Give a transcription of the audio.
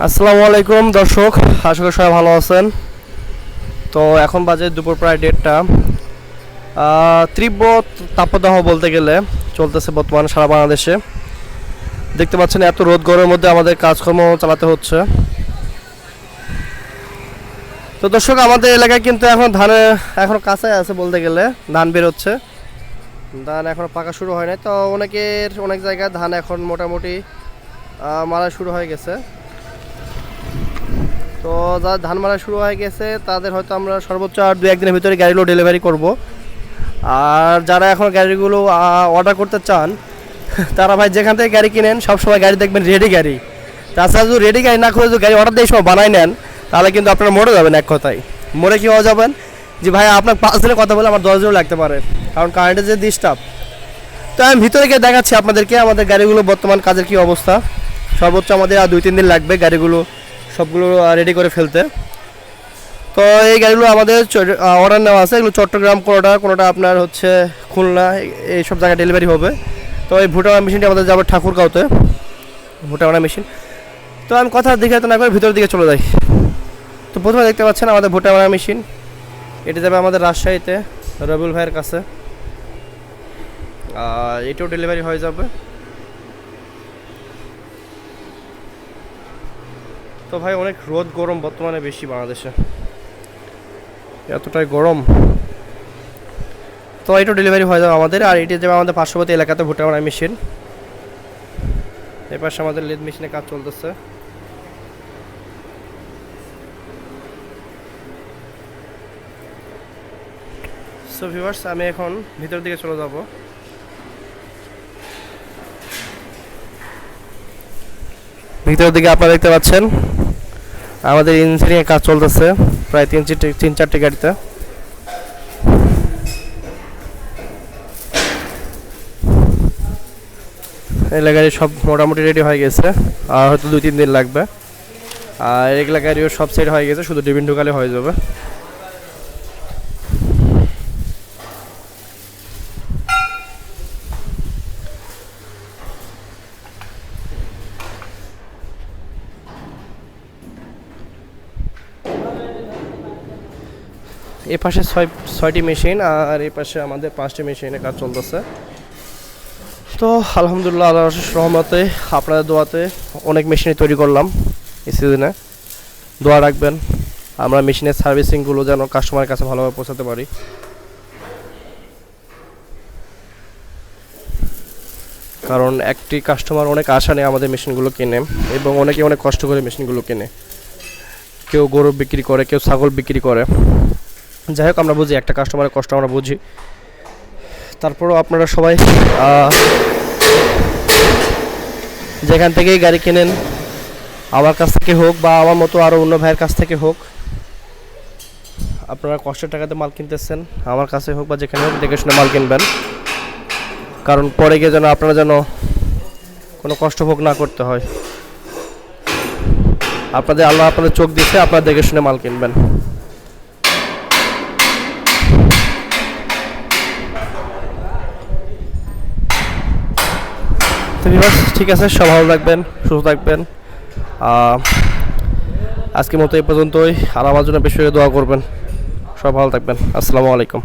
আসসালামু আলাইকুম, দর্শক। আশা করি সবাই ভালো আছেন। তো এখন বাজে দুপুর প্রায় দেড়টা। তীব্র তাপদাহ বলতে গেলে চলতেছে বর্তমানে সারা বাংলাদেশে। দেখতে পাচ্ছেন এত রোদ গরমের মধ্যে আমাদের কাজকর্ম চালাতে হচ্ছে। তো দর্শক, আমাদের এলাকায় কিন্তু এখন ধানে এখন কাঁচাই আছে বলতে গেলে, ধান বেরোচ্ছে ধান এখন পাকা শুরু হয় নাই। তো অনেকের অনেক জায়গায় ধান এখন মোটামুটি মারা শুরু হয়ে গেছে। তো যারা ধান মারা শুরু হয়ে গেছে, তাদের হয়তো আমরা সর্বোচ্চ আর দু একদিনের ভিতরে গাড়িগুলো ডেলিভারি করব। আর যারা এখন গাড়িগুলো অর্ডার করতে চান, তারা ভাই যেখান থেকে গাড়ি কিনেন, সবসময় গাড়ি দেখবেন রেডি গাড়ি। তাছাড়া যদি রেডি গাড়ি না করে যদি গাড়ি অর্ডার দিয়ে সময় বানাই নেন, তাহলে কিন্তু আপনারা মরে যাবেন এক কথায়। মরে কি হয়ে যাবেন? যে ভাই আপনার পাঁচ দিনের কথা বলে আমার দশ দিনও লাগতে পারে। কারণ কারেন্টের যে ডিস্টার্ব তো আমি ভিতরে গিয়ে দেখাচ্ছি আপনাদেরকে, আমাদের গাড়িগুলো বর্তমান কাজের কি অবস্থা। সর্বোচ্চ আমাদের আর দুই তিন দিন লাগবে গাড়িগুলো সবগুলো রেডি করে ফেলতে। তো এই গাড়িগুলো আমাদের অর্ডার নেওয়া আছে। এগুলো চট্টগ্রাম, কোনোটা কোনোটা আপনার হচ্ছে খুলনা, এই- এইসব জায়গায় ডেলিভারি হবে। তো এই ভুটানা মেশিনটি আমাদের যাবে ঠাকুরগাঁওতে। ভুটানা মেশিন তো আমি কথা দেখে তো না করে ভিতরের দিকে চলে যাই। তো প্রথমে দেখতে পাচ্ছেন আমাদের ভুটানা মেশিন এটা যাবে আমাদের রাজশাহীতে। রবিউল ভাইয়ের কাছে। আর এটাও ডেলিভারি হয়ে যাবে। তো ভাই অনেক রোদ গরম বর্তমানে বেশি বাংলাদেশে। এতটাই গরম। তো এটা ডেলিভারি হয়ে যাবে আমাদের, আর এটি যাবে আমাদের পার্শ্ববর্তী এলাকাতে ভুট্টা বানায় মেশিন এই পাশে আমাদের লেদ মেশিনে কাজ চলতেছে। সো ভিউয়ার্স আমি এখন ভিতরের দিকে চলে যাব। ভিতরের দিকে আপনারা দেখতে পাচ্ছেন, আমাদের ইঞ্জিনিয়ার কাজ চলতেছে, প্রায় তিন তিন চারটে গাড়িতে। এগুলা গাড়ি সব মোটামুটি রেডি হয়ে গেছে, আর হয়তো দুই তিন দিন লাগবে। আর এগুলা গাড়িও সব সেট হয়ে গেছে, শুধু ডিবিন ঢুকালে হয়ে যাবে। এ পাশে ছয়, ছয়টি মেশিন আর এই পাশে আমাদের পাঁচটি মেশিনে কাজ চলতেছে। তো আলহামদুলিল্লাহ আল্লাহ রহমতে আপনাদের দোয়াতে অনেক মেশিনই তৈরি করলাম এই সিজনে। দোয়া রাখবেন, আমরা মেশিনের সার্ভিসিংগুলো যেন কাস্টমারের কাছে ভালোভাবে পৌঁছাতে পারি। কারণ একটি কাস্টমার অনেক আশা নিয়ে আমাদের মেশিনগুলো কেনে এবং অনেকে অনেক কষ্ট করে মেশিনগুলো কেনে। কেউ গরু বিক্রি করে, কেউ ছাগল বিক্রি করে। যাই হোক, আমরা বুঝি একটা কাস্টমারের কষ্ট আমরা বুঝি। তারপরেও আপনারা সবাই যেখান থেকেই গাড়ি কেনেন, আমার কাছ থেকে হোক বা আমার মতো আরও অন্য ভাইয়ের কাছ থেকে হোক, আপনারা কষ্টের টাকাতে মাল কিনতেছেন, আমার কাছে হোক বা যেখানে হোক, দেখে শুনে মাল কিনবেন। কারণ পরে গিয়ে যেন আপনারা যেন কোনো কষ্ট ভোগ না করতে হয়। আপনাদের আল্লাহ আপনাদের চোখ দিচ্ছে আপনারা দেখে শুনে মাল কিনবেন। তো ঠিক আছে, সব ভালো থাকবেন, সুস্থ থাকবেন। আজকের মতো এই পর্যন্তই, আর আমার জন্য বেশি দোয়া করবেন। সব ভালো থাকবেন। আসসালামু আলাইকুম।